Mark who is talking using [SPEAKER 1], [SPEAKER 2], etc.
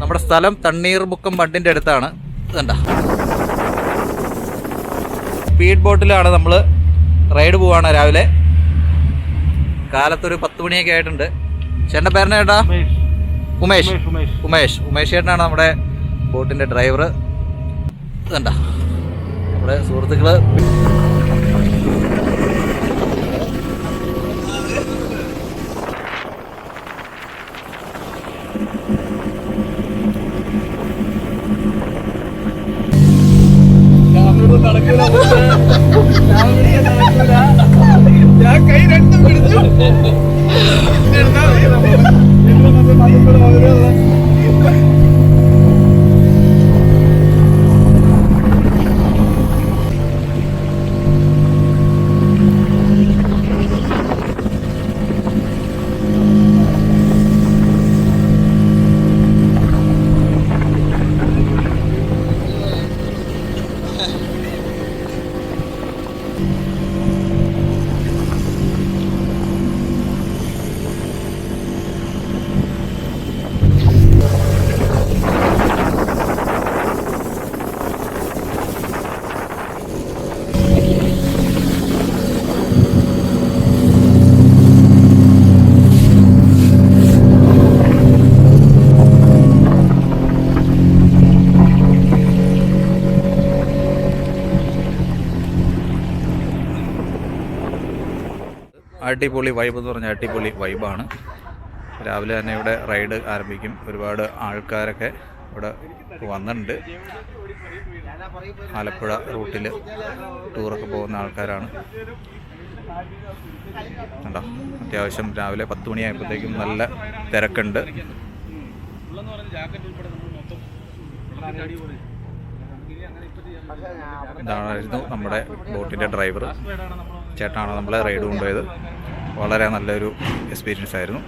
[SPEAKER 1] നമ്മുടെ സ്ഥലം തണ്ണീർമുക്കം ബണ്ടിന്റെ അടുത്താണ്. ഇതണ്ട? സ്പീഡ് ബോട്ടിലാണ് നമ്മൾ റൈഡ് പോവാണ് രാവിലെ. കാലത്തൊരു പത്ത് മണിയൊക്കെ ആയിട്ടുണ്ട്. ചേട്ടന്റെ പേരനെ ചേട്ടാ? ഉമേഷ്. ഉമേഷ്. ഉമേഷ് ചേട്ടനാണ് നമ്മുടെ ബോട്ടിന്റെ ഡ്രൈവർ. ഇതണ്ട? നമ്മുടെ 哈
[SPEAKER 2] 哈哈哈哈。
[SPEAKER 1] അടിപൊളി വൈബ് എന്ന് പറഞ്ഞാൽ അടിപൊളി വൈബാണ് രാവിലെ തന്നെ ഇവിടെ റൈഡ് ആരംഭിക്കും. ഒരുപാട് ആൾക്കാരൊക്കെ ഇവിടെ വന്നിട്ടുണ്ട്. ആലപ്പുഴ റൂട്ടിൽ ടൂറൊക്കെ പോകുന്ന ആൾക്കാരാണ്. കണ്ടോ? അത്യാവശ്യം രാവിലെ പത്ത് മണിയായപ്പോഴത്തേക്കും നല്ല തിരക്കുണ്ട്. ഇതായിരുന്നു നമ്മുടെ ബോട്ടിന്റെ ഡ്രൈവർ ചേട്ടനാണ് നമ്മളെ റൈഡ് കൊണ്ടുപോയത്. വളരെ നല്ലൊരു എക്സ്പീരിയൻസ് ആയിരുന്നു.